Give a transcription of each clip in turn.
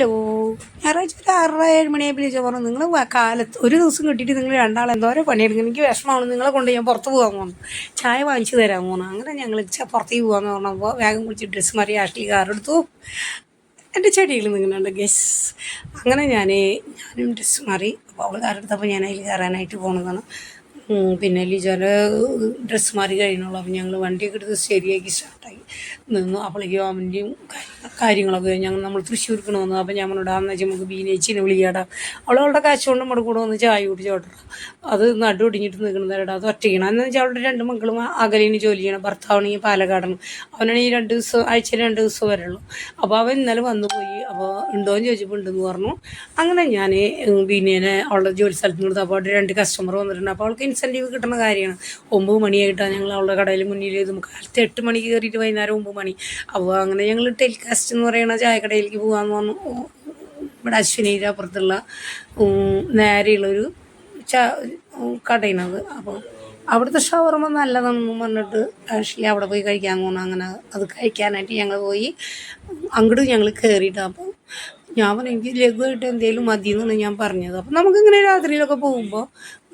Hello. ഞായറാഴ്ച ഒരു ആറര ഏഴ് മണിയായപ്പോൾ ചോദിച്ചാൽ പറഞ്ഞു നിങ്ങൾ കാലത്ത് ഒരു ദിവസം കിട്ടിയിട്ട് നിങ്ങൾ രണ്ടാൾ എന്തോരോ പണിയെടുക്കും എനിക്ക് വിഷമമാണ്. നിങ്ങളെ കൊണ്ട് ഞാൻ പുറത്ത് പോകാൻ പോകുന്നു ചായ വാങ്ങിച്ചു തരാൻ പോകുന്നു അങ്ങനെ ഞങ്ങൾ പുറത്തേക്ക് പോകാമെന്ന് പറഞ്ഞപ്പോൾ വേഗം കുളിച്ച് ഡ്രസ്സ് മാറി ആഷ്ലി കാറെടുത്തു എന്റെ ചെടികൾ നിങ്ങളുണ്ട് ഗസ് അങ്ങനെ ഞാൻ ഞാനും ഡ്രസ്സ് മാറി അപ്പോൾ അവൾ കാറെടുത്തപ്പോൾ ഞാൻ അതിൽ കയറാനായിട്ട് ഉം, പിന്നെ ലിജോന്റെ ഡ്രസ്സ് മാറി കഴിഞ്ഞുള്ളൂ അപ്പം ഞങ്ങൾ വണ്ടിയൊക്കെ എടുത്ത് ശരിയാക്കി സ്റ്റാർട്ടായി നിന്നു അപ്പോഴേക്കും അവന്റെയും കാര്യങ്ങളൊക്കെ ഞങ്ങൾ നമ്മൾ തൃശ്ശൂർക്ക് വന്നു. അപ്പം ഞാൻ പറഞ്ഞോട് അന്ന് വെച്ചാൽ നമുക്ക് ബീനേച്ചിനെ വിളിയാടാം. അവളവളുടെ കാശ് കൊണ്ട് നമ്മുടെ കൂടെ വന്ന് ചായ കുടിച്ചോട്ടെ അത് നടു ഒടിഞ്ഞിട്ട് നിൽക്കുന്നവരുടെ അത് ഒറ്റയ്ക്കണം എന്ന് വെച്ചാൽ അവളുടെ രണ്ട് മക്കളും അകലിന് ജോലി ചെയ്യണം ഭർത്താവാണെങ്കിൽ പാലക്കാടാണ് അവനാണെങ്കിൽ രണ്ട് ദിവസം ആഴ്ചയിൽ രണ്ട് ദിവസം വരെയുള്ളൂ അപ്പോൾ അവൻ ഇന്നലെ വന്നു പോയി. അപ്പോൾ ഉണ്ടോയെന്ന് ചോദിച്ചപ്പോൾ ഉണ്ടെന്ന് പറഞ്ഞു. അങ്ങനെ ഞാൻ ബീനേനെ അവളുടെ ജോലി സ്ഥലത്ത് കൊടുത്തു അപ്പോൾ അവിടെ രണ്ട് കസ്റ്റമർ വന്നിട്ടുണ്ട്. അപ്പോൾ അവൾക്ക് ഇൻസെന്റീവ് കിട്ടുന്ന കാര്യമാണ്. ഒമ്പത് മണിയായിട്ടാണ് ഞങ്ങൾ അവളുടെ കടയിൽ മുന്നിൽ നമുക്ക് കാലത്ത് എട്ട് മണിക്ക് കയറിയിട്ട് വൈകുന്നേരം ഒമ്പത് മണി. അപ്പോൾ അങ്ങനെ ഞങ്ങൾ ടെലികാസ്റ്റ് എന്ന് പറയുന്ന ചായക്കടയിലേക്ക് പോകാമെന്ന് പറഞ്ഞു. ഇവിടെ അശ്വിനിയുടെ അപ്പുറത്തുള്ള നേരെയുള്ളൊരു ച കടയിനത് അപ്പോൾ അവിടുത്തെ ഷവർമ നല്ലതാണെന്ന് പറഞ്ഞിട്ട് ആക്ച്വലി അവിടെ പോയി കഴിക്കാൻ തോന്നുന്നു അങ്ങനെ അത് കഴിക്കാനായിട്ട് ഞങ്ങൾ പോയി. അങ്ങോട്ട് ഞങ്ങൾ കയറിയിട്ട് അപ്പോൾ ഞാൻ പറഞ്ഞു എനിക്ക് ലഘുവായിട്ട് എന്തെങ്കിലും മതി എന്നാണ് ഞാൻ പറഞ്ഞത്. അപ്പം നമുക്കിങ്ങനെ രാത്രിയിലൊക്കെ പോകുമ്പോൾ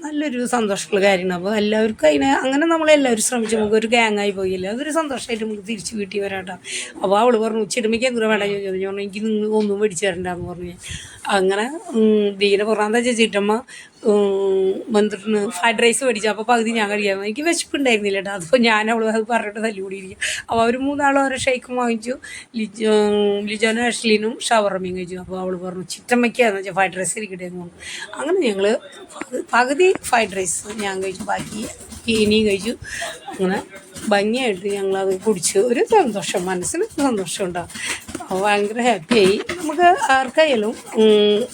നല്ലൊരു സന്തോഷമുള്ള കാര്യമാണ്. അപ്പോൾ എല്ലാവർക്കും അതിനെ അങ്ങനെ നമ്മളെല്ലാവരും ശ്രമിച്ചു നമുക്ക് ഒരു ഗ്യാങ്ങായി പോയില്ല? അതൊരു സന്തോഷമായിട്ട് നമുക്ക് തിരിച്ച് വീട്ടിൽ വരാട്ടോ അപ്പോൾ അവൾ പറഞ്ഞു ഉച്ചിടുമ്പോൾ എന്തിനാ ചോദിച്ചു. ഞാൻ പറഞ്ഞു എനിക്ക് നിങ്ങൾ ഒന്നും മേടിച്ചു തരണ്ടെന്ന് പറഞ്ഞു അങ്ങനെ ദീന പറഞ്ഞാൽ ചേച്ചിട്ടമ്മ വന്നിട്ട് ഫ്രൈഡ് റൈസ് മേടിച്ചു. അപ്പോൾ പകുതി ഞാൻ കഴിക്കാൻ എനിക്ക് വിശപ്പുണ്ടായിരുന്നില്ല കേട്ടോ. അപ്പോൾ ഞാൻ അവൾ അത് പറഞ്ഞിട്ട് തല്ലുകൂടിയിരിക്കും അപ്പോൾ അവർ മൂന്നാളും ഓരോ ഷേക്കും വാങ്ങിച്ചു. ലിജോ ലിജോനും അഷ്ലിനും ഷവർമയും കഴിച്ചു. അപ്പോൾ അവൾ പറഞ്ഞു ചിറ്റമ്മയ്ക്കാന്ന് വെച്ചാൽ ഫ്രൈഡ് റൈസ് ഇരിക്കട്ടെ എന്ന് പറഞ്ഞു. അങ്ങനെ ഞങ്ങൾ പകുതി ഫ്രൈഡ് റൈസ് ഞാൻ കഴിച്ചു. ബാക്കി ഇനിയും കഴിച്ചു. അങ്ങനെ ഭംഗിയായിട്ട് ഞങ്ങളത് കുടിച്ച് ഒരു സന്തോഷം മനസ്സിന് സന്തോഷം അപ്പോൾ ഭയങ്കര ഹാപ്പിയായി നമുക്ക് ആർക്കായാലും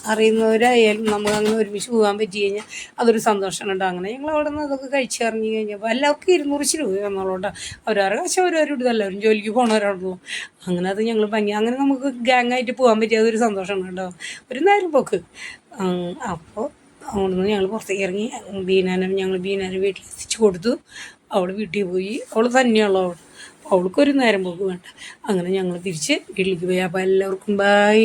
അറിയുന്നവരായാലും നമുക്ക് അങ്ങനെ ഒരുമിച്ച് പോകാൻ പറ്റി കഴിഞ്ഞാൽ അതൊരു സന്തോഷം ഉണ്ടാവും അങ്ങനെ ഞങ്ങൾ അവിടെ നിന്ന് അതൊക്കെ കഴിച്ചിറങ്ങി കഴിഞ്ഞപ്പോൾ എല്ലാവർക്കും ഇരുന്നൂറ് രൂപ എന്നുള്ളതുകൊണ്ട് അവരവരുടെ കാശ് അവരവരോട് എല്ലാവരും ജോലിക്ക് പോകണവരാണല്ലോ പോകും അങ്ങനെ അത് ഞങ്ങൾ ഭംഗി അങ്ങനെ നമുക്ക് ഗാങ്ങായിട്ട് പോകാൻ പറ്റിയ അതൊരു സന്തോഷമാണ് കേട്ടോ. ഒരു നേരം പോക്ക്. അപ്പോൾ അപ്പോൾ നിന്ന് ഞങ്ങൾ പുറത്തേക്ക് ഇറങ്ങി. ബീനാനും ഞങ്ങൾ ബീനാനം വീട്ടിൽ എത്തിച്ചു കൊടുത്തു. അവൾ വീട്ടിൽ പോയി. അവൾ തന്നെയുള്ളൂ അവൾ അവൾക്കൊരു നേരം പോക്ക് വേണ്ട. അങ്ങനെ ഞങ്ങൾ തിരിച്ച് വീട്ടിലേക്ക് പോയി. അപ്പോൾ എല്ലാവർക്കും ബൈ